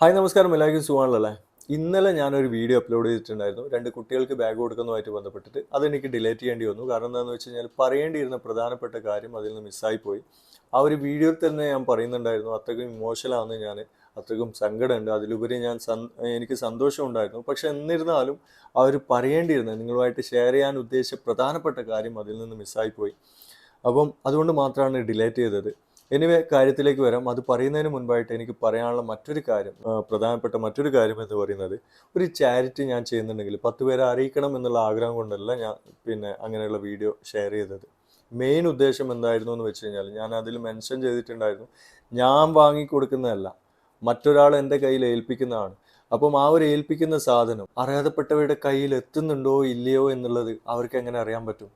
Hi നമസ്കാരം. എല്ലാവർക്കും സുഖമാണല്ലേ ഇന്നലെ ഞാനൊരു വീഡിയോ അപ്ലോഡ് ചെയ്തിട്ടുണ്ടായിരുന്നു. രണ്ട് കുട്ടികൾക്ക് ബാഗ് കൊടുക്കുന്നതുമായിട്ട് ബന്ധപ്പെട്ടിട്ട്. അതെനിക്ക് ഡിലേറ്റ് ചെയ്യേണ്ടി വന്നു. കാരണം എന്താണെന്ന് വെച്ച് കഴിഞ്ഞാൽ പറയേണ്ടിയിരുന്ന പ്രധാനപ്പെട്ട കാര്യം അതിൽ നിന്ന് മിസ്സായി പോയി. ആ ഒരു വീഡിയോയിൽ തന്നെ ഞാൻ പറയുന്നുണ്ടായിരുന്നു അത്രയ്ക്കും ഇമോഷനാണ് ഞാൻ അത്രയ്ക്കും സങ്കടമുണ്ട്. അതിലുപരി ഞാൻ എനിക്ക് സന്തോഷമുണ്ടായിരുന്നു പക്ഷെ എന്നിരുന്നാലും ആ ഒരു പറയേണ്ടിയിരുന്ന നിങ്ങളുമായിട്ട് ഷെയർ ചെയ്യാൻ ഉദ്ദേശിച്ച പ്രധാനപ്പെട്ട കാര്യം അതിൽ നിന്ന് മിസ്സായി പോയി. അപ്പം അതുകൊണ്ട് മാത്രമാണ് ഡിലേറ്റ് ചെയ്തത്. എനിവേ കാര്യത്തിലേക്ക് വരാം. അത് പറയുന്നതിന് മുൻപായിട്ട് എനിക്ക് പറയാനുള്ള മറ്റൊരു കാര്യം പ്രധാനപ്പെട്ട മറ്റൊരു കാര്യം എന്ന് പറയുന്നത് ഒരു ചാരിറ്റി ഞാൻ ചെയ്യുന്നുണ്ടെങ്കിൽ പത്ത് പേരെ അറിയിക്കണം എന്നുള്ള ആഗ്രഹം കൊണ്ടല്ല ഞാൻ പിന്നെ അങ്ങനെയുള്ള വീഡിയോ ഷെയർ ചെയ്തത്. മെയിൻ ഉദ്ദേശം എന്തായിരുന്നു എന്ന് വെച്ച് കഴിഞ്ഞാൽ ഞാൻ അതിൽ മെൻഷൻ ചെയ്തിട്ടുണ്ടായിരുന്നു. ഞാൻ വാങ്ങിക്കൊടുക്കുന്നതല്ല മറ്റൊരാൾ എന്റെ കയ്യിൽ ഏൽപ്പിക്കുന്നതാണ്. അപ്പം ആ ഒരു ഏൽപ്പിക്കുന്ന സാധനം അറിയാതപ്പെട്ടവരുടെ കയ്യിൽ എത്തുന്നുണ്ടോ ഇല്ലയോ എന്നുള്ളത് അവർക്ക് എങ്ങനെ അറിയാൻ പറ്റും?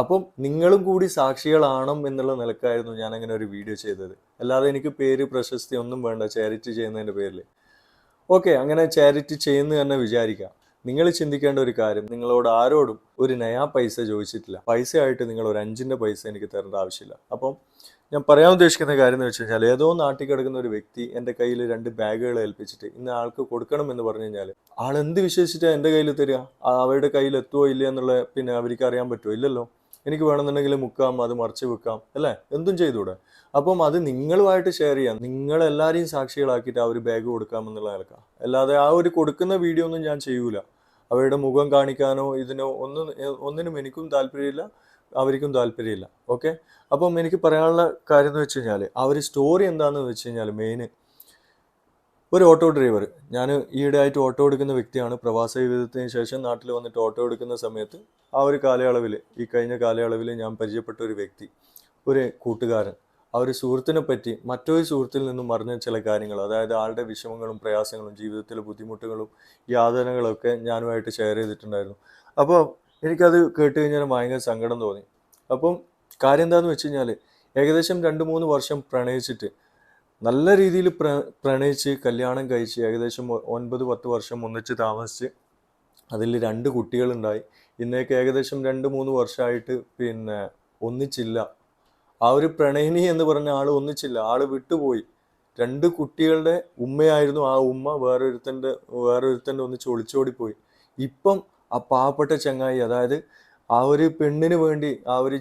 അപ്പം നിങ്ങളും കൂടി സാക്ഷികളാണോ എന്നുള്ള നിലക്കായിരുന്നു ഞാൻ അങ്ങനെ ഒരു വീഡിയോ ചെയ്തത്. അല്ലാതെ എനിക്ക് പേര് പ്രശസ്തി ഒന്നും വേണ്ട ചാരിറ്റി ചെയ്യുന്നതിന്റെ പേരിൽ ഓക്കെ അങ്ങനെ ചാരിറ്റി ചെയ്യുന്നു തന്നെ വിചാരിക്കാം. നിങ്ങൾ ചിന്തിക്കേണ്ട ഒരു കാര്യം നിങ്ങളോട് ആരോടും ഒരു നയാ പൈസ ചോദിച്ചിട്ടില്ല. പൈസ ആയിട്ട് നിങ്ങൾ ഒരു അഞ്ചിന്റെ പൈസ എനിക്ക് തരേണ്ട ആവശ്യമില്ല. അപ്പം ഞാൻ പറയാൻ ഉദ്ദേശിക്കുന്ന കാര്യം എന്ന് വെച്ച് കഴിഞ്ഞാൽ ഏതോ നാട്ടിൽ കിടക്കുന്ന ഒരു വ്യക്തി എന്റെ കയ്യിൽ രണ്ട് ബാഗുകൾ ഏൽപ്പിച്ചിട്ട് ഇന്ന് ആൾക്ക് കൊടുക്കണം എന്ന് പറഞ്ഞു കഴിഞ്ഞാൽ ആൾ എന്ത് വിശ്വസിച്ചിട്ടാണ് എന്റെ കയ്യിൽ തരിക? അവരുടെ കയ്യിൽ എത്തുമോ ഇല്ല എന്നുള്ള പിന്നെ അവർക്ക് അറിയാൻ പറ്റുമോ ഇല്ലല്ലോ. എനിക്ക് വേണമെന്നുണ്ടെങ്കിൽ മുക്കാം അത് മറിച്ച് വെക്കാം അല്ലേ? എന്തും ചെയ്തൂടെ അപ്പം അത് നിങ്ങളുമായിട്ട് ഷെയർ ചെയ്യാം. നിങ്ങളെല്ലാവരെയും സാക്ഷികളാക്കിയിട്ട് ആ ഒരു ബാഗ് കൊടുക്കാമെന്നുള്ള നിലക്കാം. അല്ലാതെ ആ ഒരു കൊടുക്കുന്ന വീഡിയോ ഒന്നും ഞാൻ ചെയ്യൂല. അവരുടെ മുഖം കാണിക്കാനോ ഇതിനോ ഒന്നും ഒന്നിനും എനിക്കും താല്പര്യമില്ല അവർക്കും താല്പര്യമില്ല. ഓക്കെ അപ്പം എനിക്ക് പറയാനുള്ള കാര്യം എന്ന് വെച്ച് കഴിഞ്ഞാൽ ആ ഒരു സ്റ്റോറി എന്താണെന്ന് വെച്ച് കഴിഞ്ഞാൽ മെയിന് ഒരു ഓട്ടോ ഡ്രൈവർ. ഞാൻ ഈയിടെ ആയിട്ട് ഓട്ടോ എടുക്കുന്ന വ്യക്തിയാണ്. പ്രവാസ ജീവിതത്തിന് ശേഷം നാട്ടിൽ വന്നിട്ട് ഓട്ടോ എടുക്കുന്ന സമയത്ത് ആ ഒരു കാലയളവിൽ ഈ കഴിഞ്ഞ കാലയളവിൽ ഞാൻ പരിചയപ്പെട്ട ഒരു വ്യക്തി ഒരു കൂട്ടുകാരൻ. ആ ഒരു സുഹൃത്തിനെ പറ്റി മറ്റൊരു സുഹൃത്തിൽ നിന്നും അറിഞ്ഞ ചില കാര്യങ്ങൾ അതായത് ആളുടെ വിഷമങ്ങളും പ്രയാസങ്ങളും ജീവിതത്തിലെ ബുദ്ധിമുട്ടുകളും യാതനകളൊക്കെ ഞാനുമായിട്ട് ഷെയർ ചെയ്തിട്ടുണ്ടായിരുന്നു. അപ്പോൾ എനിക്കത് കേട്ട് കഴിഞ്ഞാൽ ഭയങ്കര സങ്കടം തോന്നി. അപ്പം കാര്യം എന്താണെന്ന് വെച്ച് കഴിഞ്ഞാൽ ഏകദേശം രണ്ട് മൂന്ന് വർഷം പ്രണയിച്ചിട്ട് നല്ല രീതിയിൽ പ്ര പ്രണയിച്ച് കല്യാണം കഴിച്ച് ഏകദേശം ഒൻപത് പത്ത് വർഷം ഒന്നിച്ച് താമസിച്ച് അതിൽ രണ്ട് കുട്ടികളുണ്ടായി. ഇന്നേക്ക് ഏകദേശം രണ്ട് മൂന്ന് വർഷമായിട്ട് പിന്നെ ഒന്നിച്ചില്ല. ആ ഒരു പ്രണയിനി എന്ന് പറഞ്ഞ ആൾ ഒന്നിച്ചില്ല. ആൾ വിട്ടുപോയി. രണ്ട് കുട്ടികളുടെ ഉമ്മയായിരുന്നു ആ ഉമ്മ. വേറൊരുത്തന്റെ വേറൊരുത്തന്റെ ഒന്നിച്ച് ഒളിച്ചോടിപ്പോയി. ഇപ്പം ആ പാവപ്പെട്ട ചങ്ങായി അതായത് ആ ഒരു പെണ്ണിന് വേണ്ടി ആ ഒരു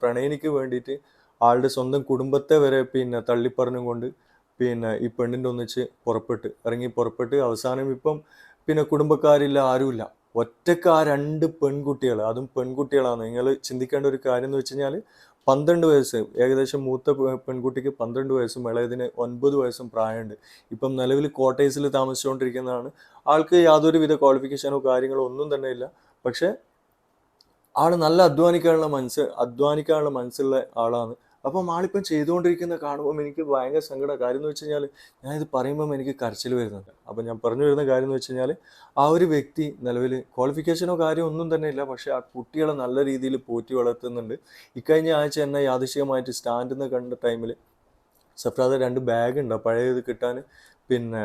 പ്രണയിനിക്ക് വേണ്ടിയിട്ട് ആളുടെ സ്വന്തം കുടുംബത്തെ വരെ പിന്നെ തള്ളിപ്പറഞ്ഞും കൊണ്ട് പിന്നെ ഈ പെണ്ണിന്റെ ഒന്നിച്ച് പുറപ്പെട്ട് ഇറങ്ങി പുറപ്പെട്ട് അവസാനം ഇപ്പം പിന്നെ കുടുംബക്കാരില്ല ആരുമില്ല. ഒറ്റയ്ക്ക് ആ രണ്ട് പെൺകുട്ടികൾ അതും പെൺകുട്ടികളാണ്. നിങ്ങൾ ചിന്തിക്കേണ്ട ഒരു കാര്യം എന്ന് വെച്ച് കഴിഞ്ഞാൽ പന്ത്രണ്ട് വയസ്സ് ഏകദേശം മൂത്ത പെൺകുട്ടിക്ക് പന്ത്രണ്ട് വയസ്സും ഇളയതിന് ഒൻപത് വയസ്സും പ്രായമുണ്ട്. ഇപ്പം നിലവിൽ കോട്ടേഴ്സിൽ താമസിച്ചുകൊണ്ടിരിക്കുന്നതാണ്. ആൾക്ക് യാതൊരുവിധ ക്വാളിഫിക്കേഷനോ കാര്യങ്ങളോ ഒന്നും തന്നെ ഇല്ല. പക്ഷേ ആൾ നല്ല അധ്വാനിക്കാനുള്ള മനസ്സ് അധ്വാനിക്കാനുള്ള മനസ്സുള്ള ആളാണ്. അപ്പം ആളിപ്പം ചെയ്തുകൊണ്ടിരിക്കുന്ന കാണുമ്പം എനിക്ക് ഭയങ്കര സങ്കടം. കാര്യം എന്ന് വെച്ച് കഴിഞ്ഞാൽ ഞാനിത് പറയുമ്പം എനിക്ക് കരച്ചിൽ വരുന്നുണ്ട്. അപ്പം ഞാൻ പറഞ്ഞു വരുന്ന കാര്യം എന്ന് വെച്ച് കഴിഞ്ഞാൽ ആ ഒരു വ്യക്തി നിലവിൽ ക്വാളിഫിക്കേഷനോ കാര്യം ഒന്നും തന്നെ ഇല്ല. പക്ഷേ ആ കുട്ടികളെ നല്ല രീതിയിൽ പോറ്റി വളർത്തുന്നുണ്ട്. ഇക്കഴിഞ്ഞ ആഴ്ച എന്നെ യാദൃശികമായിട്ട് സ്റ്റാൻഡിൽ നിന്ന് കണ്ട ടൈമിൽ സഫ്രാദ രണ്ട് ബാഗ് ഉണ്ട്. പഴയത് കിട്ടാൻ പിന്നെ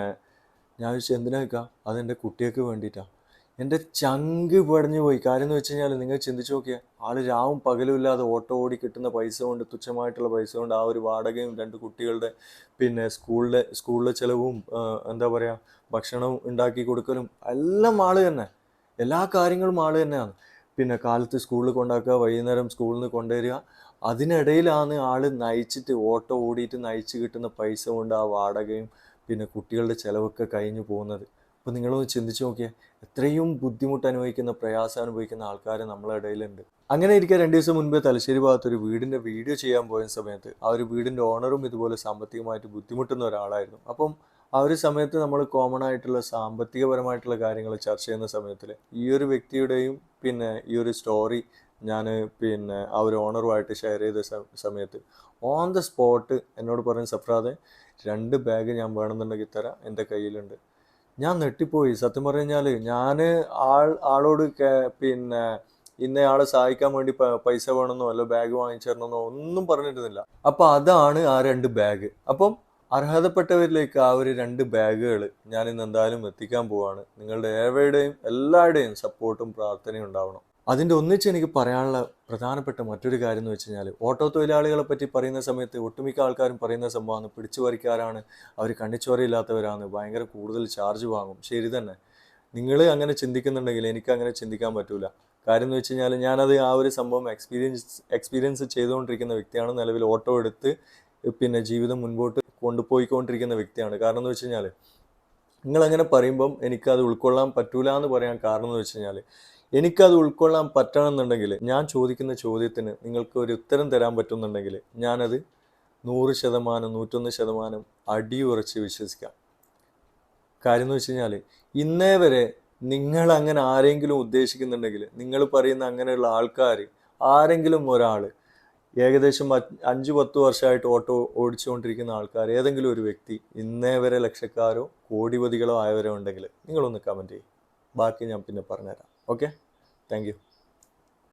ഞാൻ ചോദിച്ചു എന്തിനാ വെക്കുക അതെന്റെ കുട്ടികൾക്ക് വേണ്ടിയിട്ടാണ് എന്റെ ചങ്ക് പടഞ്ഞു പോയി. കാര്യം എന്ന് വെച്ച് കഴിഞ്ഞാൽ നിങ്ങൾ ചിന്തിച്ച് നോക്കിയാൽ ആൾ രാവും പകലും ഇല്ലാതെ ഓട്ടോ ഓടി കിട്ടുന്ന പൈസ കൊണ്ട് തുച്ഛമായിട്ടുള്ള പൈസ കൊണ്ട് ആ ഒരു വാടകയും രണ്ട് കുട്ടികളുടെ പിന്നെ സ്കൂളിലെ സ്കൂളിലെ ചിലവും എന്താ പറയുക ഭക്ഷണവും ഉണ്ടാക്കി കൊടുക്കലും എല്ലാം ആൾ തന്നെ. എല്ലാ കാര്യങ്ങളും ആൾ തന്നെയാണ്. പിന്നെ കാലത്ത് സ്കൂളിൽ കൊണ്ടാക്കുക വൈകുന്നേരം സ്കൂളിൽ നിന്ന് കൊണ്ടുവരിക അതിനിടയിലാണ് ആൾ നയിച്ചിട്ട് ഓട്ടോ ഓടിയിട്ട് നയിച്ച് കിട്ടുന്ന പൈസ കൊണ്ട് ആ വാടകയും പിന്നെ കുട്ടികളുടെ ചിലവൊക്കെ കഴിഞ്ഞു പോകുന്നത്. അപ്പോൾ നിങ്ങളൊന്ന് ചിന്തിച്ച് നോക്കിയാൽ എത്രയും ബുദ്ധിമുട്ട് അനുഭവിക്കുന്ന പ്രയാസം അനുഭവിക്കുന്ന ആൾക്കാർ നമ്മളെ ഇടയിലുണ്ട്. അങ്ങനെ ഇരിക്കാൻ രണ്ട് ദിവസം മുൻപേ തലശ്ശേരി ഭാഗത്ത് ഒരു വീടിന്റെ വീഡിയോ ചെയ്യാൻ പോയ സമയത്ത് ആ ഒരു വീടിന്റെ ഓണറും ഇതുപോലെ സാമ്പത്തികമായിട്ട് ബുദ്ധിമുട്ടുന്ന ഒരാളായിരുന്നു. അപ്പം ആ ഒരു സമയത്ത് നമ്മൾ കോമൺ ആയിട്ടുള്ള സാമ്പത്തികപരമായിട്ടുള്ള കാര്യങ്ങൾ ചർച്ച ചെയ്യുന്ന സമയത്തിൽ ഈ ഒരു വ്യക്തിയുടെയും പിന്നെ ഈ ഒരു സ്റ്റോറി ഞാൻ പിന്നെ ആ ഒരു ഓണറുമായിട്ട് ഷെയർ ചെയ്ത സമയത്ത് ഓൺ ദ സ്പോട്ട് എന്നോട് പറഞ്ഞ സഫ്രാദെ രണ്ട് ബാഗ് ഞാൻ വേണമെന്നുണ്ടെങ്കിൽ തരാം എന്റെ കയ്യിലുണ്ട്. ഞാൻ നെട്ടിപ്പോയി സത്യം പറഞ്ഞു കഴിഞ്ഞാൽ ഞാൻ ആൾ ആളോട് പിന്നെ ഇന്നയാളെ സഹായിക്കാൻ വേണ്ടി പൈസ വേണമെന്നോ അല്ല ബാഗ് വാങ്ങിച്ചേരണമെന്നോ ഒന്നും പറഞ്ഞിരുന്നില്ല. അപ്പോൾ അതാണ് ആ രണ്ട് ബാഗ് അപ്പം അർഹതപ്പെട്ടവരിലേക്ക് ആ ഒരു രണ്ട് ബാഗുകൾ ഞാൻ ഇന്ന് എന്തായാലും എത്തിക്കാൻ പോവാണ്. നിങ്ങളുടെ ഏവയുടെയും എല്ലാവരുടെയും സപ്പോർട്ടും പ്രാർത്ഥനയും ഉണ്ടാവണം. അതിന്റെ ഒന്നിച്ച് എനിക്ക് പറയാനുള്ള പ്രധാനപ്പെട്ട മറ്റൊരു കാര്യം എന്ന് വെച്ച് കഴിഞ്ഞാൽ ഓട്ടോ തൊഴിലാളികളെ പറ്റി പറയുന്ന സമയത്ത് ഒട്ടുമിക്ക ആൾക്കാരും പറയുന്ന സംഭവമാണ് പിടിച്ചു വരിക്കാരാണ് അവർ കണ്ണിച്ചോരയില്ലാത്തവരാണ് ഭയങ്കര കൂടുതൽ ചാർജ് വാങ്ങും. ശരി തന്നെ. നിങ്ങൾ അങ്ങനെ ചിന്തിക്കുന്നുണ്ടെങ്കിൽ എനിക്ക് അങ്ങനെ ചിന്തിക്കാൻ പറ്റൂല. കാര്യം എന്ന് വെച്ച് കഴിഞ്ഞാൽ ഞാനത് ആ ഒരു സംഭവം എക്സ്പീരിയൻസ് എക്സ്പീരിയൻസ് ചെയ്തുകൊണ്ടിരിക്കുന്ന വ്യക്തിയാണ്. നിലവിൽ ഓട്ടോ എടുത്ത് പിന്നെ ജീവിതം മുൻപോട്ട് കൊണ്ടുപോയിക്കൊണ്ടിരിക്കുന്ന വ്യക്തിയാണ്. കാരണം എന്ന് വെച്ച് കഴിഞ്ഞാൽ നിങ്ങളങ്ങനെ പറയുമ്പം എനിക്കത് ഉൾക്കൊള്ളാൻ പറ്റൂല എന്ന് പറയാൻ കാരണം എന്ന് വെച്ച് കഴിഞ്ഞാൽ എനിക്കത് ഉൾക്കൊള്ളാൻ പറ്റണമെന്നുണ്ടെങ്കിൽ ഞാൻ ചോദിക്കുന്ന ചോദ്യത്തിന് നിങ്ങൾക്ക് ഒരു ഉത്തരം തരാൻ പറ്റുന്നുണ്ടെങ്കിൽ ഞാനത് നൂറ് ശതമാനം നൂറ്റൊന്ന് ശതമാനം അടിയുറച്ച് വിശ്വസിക്കാം. കാര്യം എന്ന് വെച്ച് കഴിഞ്ഞാൽ ഇന്നേ വരെ നിങ്ങൾ അങ്ങനെ ആരെങ്കിലും ഉദ്ദേശിക്കുന്നുണ്ടെങ്കിൽ നിങ്ങൾ പറയുന്ന അങ്ങനെയുള്ള ആൾക്കാർ ആരെങ്കിലും ഒരാൾ ഏകദേശം അഞ്ച് പത്ത് വർഷമായിട്ട് ഓട്ടോ ഓടിച്ചുകൊണ്ടിരിക്കുന്ന ആൾക്കാർ ഏതെങ്കിലും ഒരു വ്യക്തി ഇന്നേ വരെ ലക്ഷക്കാരോ കോടിപതികളോ ആയവരോ ഉണ്ടെങ്കിൽ നിങ്ങളൊന്ന് കമന്റ് ചെയ്യും. ബാക്കി ഞാൻ പിന്നെ പറഞ്ഞുതരാം. ഓക്കെ. താങ്ക്